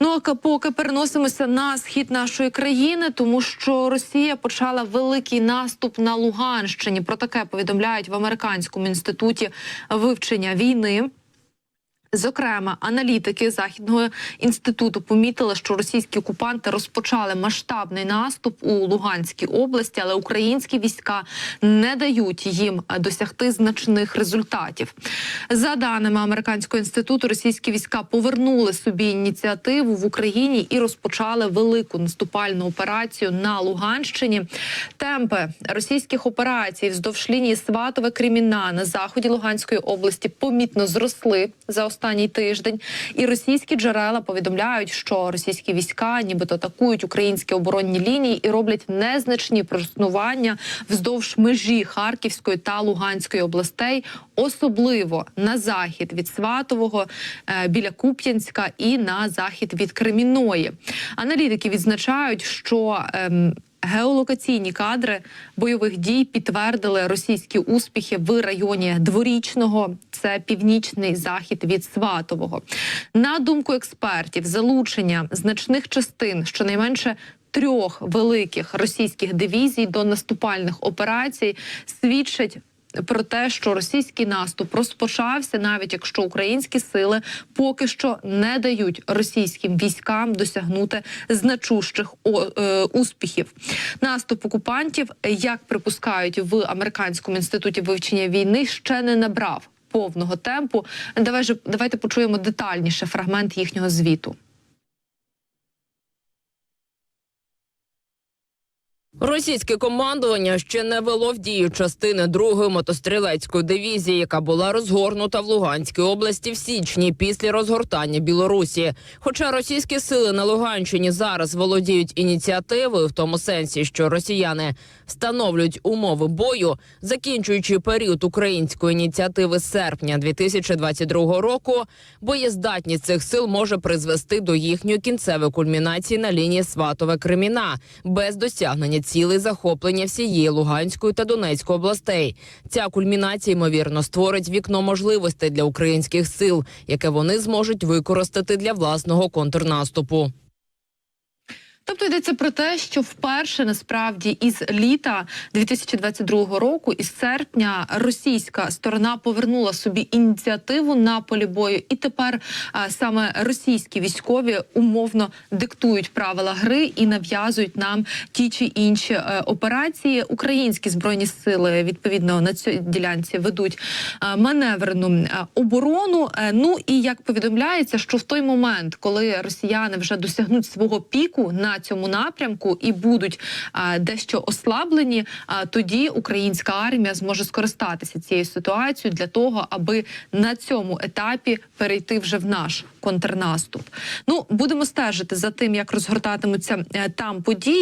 Ну а поки переносимося на схід нашої країни, тому що Росія почала великий наступ на Луганщині. Про таке повідомляють в американському інституті вивчення війни. Зокрема, аналітики західного інституту помітили, що російські окупанти розпочали масштабний наступ у Луганській області, але українські війська не дають їм досягти значних результатів. За даними американського інституту, російські війська повернули собі ініціативу в Україні і розпочали велику наступальну операцію на Луганщині. Темпи російських операцій вздовж лінії Сватове Креміна на заході Луганської області помітно зросли за останній тиждень. І російські джерела повідомляють, що російські війська, нібито атакують українські оборонні лінії і роблять незначні просування вздовж межі Харківської та Луганської областей, особливо на захід від Сватового е, біля Куп'янська і на захід від Креміної. Аналітики відзначають, що ем, Геолокаційні кадри бойових дій підтвердили російські успіхи в районі дворічного. Це північний захід від Сватового. На думку експертів, залучення значних частин, щонайменше трьох великих російських дивізій до наступальних операцій, свідчать про те, що російський наступ розпочався, навіть якщо українські сили поки що не дають російським військам досягнути значущих е, успіхів. Наступ окупантів, як припускають в американському інституті вивчення війни, ще не набрав повного темпу. Давай же давайте почуємо детальніше фрагмент їхнього звіту. Російське командування ще не вело в дію частини другої мотострілецької дивізії, яка була розгорнута в Луганській області в січні після розгортання Білорусі. Хоча російські сили на Луганщині зараз володіють ініціативою в тому сенсі, що росіяни встановлюють умови бою, закінчуючи період української ініціативи з серпня 2022 року, боєздатність цих сил може призвести до їхньої кінцевої кульмінації на лінії Сватове Креміна без досягнення цілей захоплення всієї Луганської та Донецької областей. Ця кульмінація ймовірно створить вікно можливостей для українських сил, яке вони зможуть використати для власного контрнаступу. Тобто йдеться про те, що вперше насправді із літа 2022 року, із серпня, російська сторона повернула собі ініціативу на полі бою, і тепер а, саме російські військові умовно диктують правила гри і нав'язують нам ті чи інші е, операції. Українські збройні сили відповідно на цій ділянці ведуть е, маневрену е, оборону. Е, ну і як повідомляється, що в той момент, коли росіяни вже досягнуть свого піку на цьому напрямку і будуть а, дещо ослаблені, а, тоді українська армія зможе скористатися цією ситуацією для того, аби на цьому етапі перейти вже в наш контрнаступ. Ну будемо стежити за тим, як розгортатимуться а, там події.